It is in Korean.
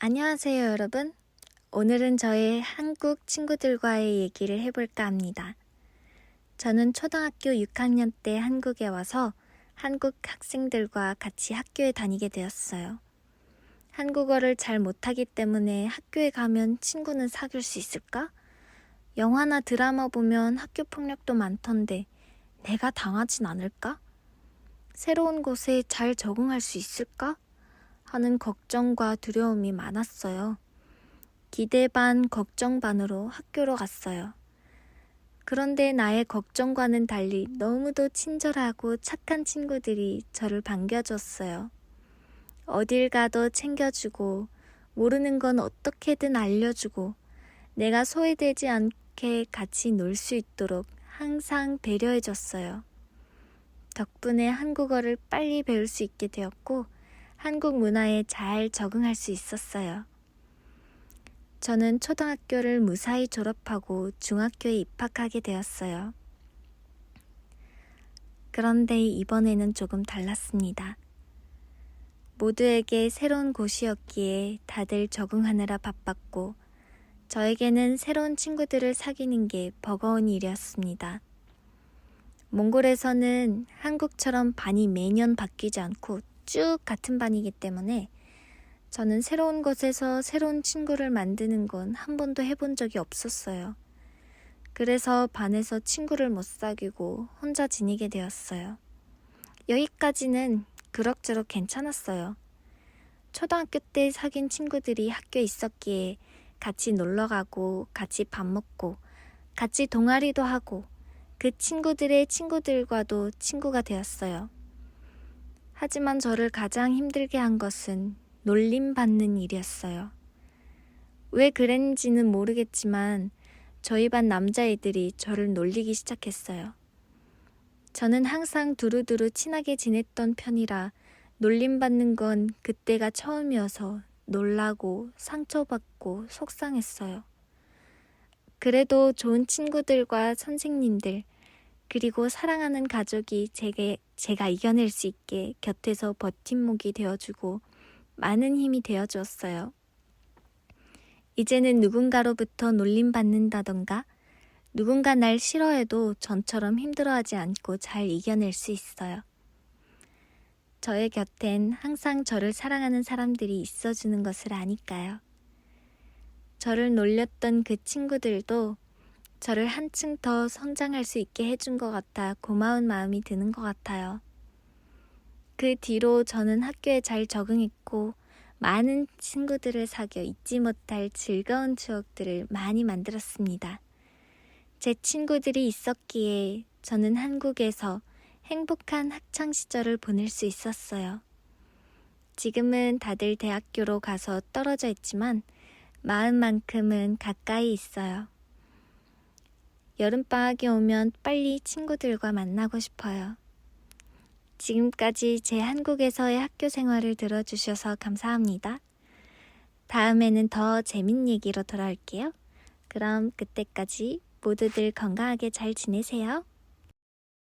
안녕하세요, 여러분. 오늘은 저의 한국 친구들과의 얘기를 해볼까 합니다. 저는 초등학교 6학년 때 한국에 와서 한국 학생들과 같이 학교에 다니게 되었어요. 한국어를 잘 못하기 때문에 학교에 가면 친구는 사귈 수 있을까? 영화나 드라마 보면 학교 폭력도 많던데 내가 당하진 않을까? 새로운 곳에 잘 적응할 수 있을까? 하는 걱정과 두려움이 많았어요. 기대 반, 걱정 반으로 학교로 갔어요. 그런데 나의 걱정과는 달리 너무도 친절하고 착한 친구들이 저를 반겨줬어요. 어딜 가도 챙겨주고, 모르는 건 어떻게든 알려주고, 내가 소외되지 않게 같이 놀 수 있도록 항상 배려해줬어요. 덕분에 한국어를 빨리 배울 수 있게 되었고, 한국 문화에 잘 적응할 수 있었어요. 저는 초등학교를 무사히 졸업하고 중학교에 입학하게 되었어요. 그런데 이번에는 조금 달랐습니다. 모두에게 새로운 곳이었기에 다들 적응하느라 바빴고, 저에게는 새로운 친구들을 사귀는 게 버거운 일이었습니다. 몽골에서는 한국처럼 반이 매년 바뀌지 않고 쭉 같은 반이기 때문에 저는 새로운 곳에서 새로운 친구를 만드는 건 한 번도 해본 적이 없었어요. 그래서 반에서 친구를 못 사귀고 혼자 지내게 되었어요. 여기까지는 그럭저럭 괜찮았어요. 초등학교 때 사귄 친구들이 학교에 있었기에 같이 놀러 가고, 같이 밥 먹고, 같이 동아리도 하고, 그 친구들의 친구들과도 친구가 되었어요. 하지만 저를 가장 힘들게 한 것은 놀림받는 일이었어요. 왜 그랬는지는 모르겠지만 저희 반 남자애들이 저를 놀리기 시작했어요. 저는 항상 두루두루 친하게 지냈던 편이라 놀림받는 건 그때가 처음이어서 놀라고 상처받고 속상했어요. 그래도 좋은 친구들과 선생님들, 그리고 사랑하는 가족이 제게, 제가 이겨낼 수 있게 곁에서 버팀목이 되어주고 많은 힘이 되어주었어요. 이제는 누군가로부터 놀림받는다던가 누군가 날 싫어해도 전처럼 힘들어하지 않고 잘 이겨낼 수 있어요. 저의 곁엔 항상 저를 사랑하는 사람들이 있어주는 것을 아니까요. 저를 놀렸던 그 친구들도 저를 한층 더 성장할 수 있게 해준 것 같아 고마운 마음이 드는 것 같아요. 그 뒤로 저는 학교에 잘 적응했고 많은 친구들을 사귀어 잊지 못할 즐거운 추억들을 많이 만들었습니다. 제 친구들이 있었기에 저는 한국에서 행복한 학창 시절을 보낼 수 있었어요. 지금은 다들 대학교로 가서 떨어져 있지만 마음만큼은 가까이 있어요. 여름방학이 오면 빨리 친구들과 만나고 싶어요. 지금까지 제 한국에서의 학교 생활을 들어주셔서 감사합니다. 다음에는 더 재밌는 얘기로 돌아올게요. 그럼 그때까지 모두들 건강하게 잘 지내세요.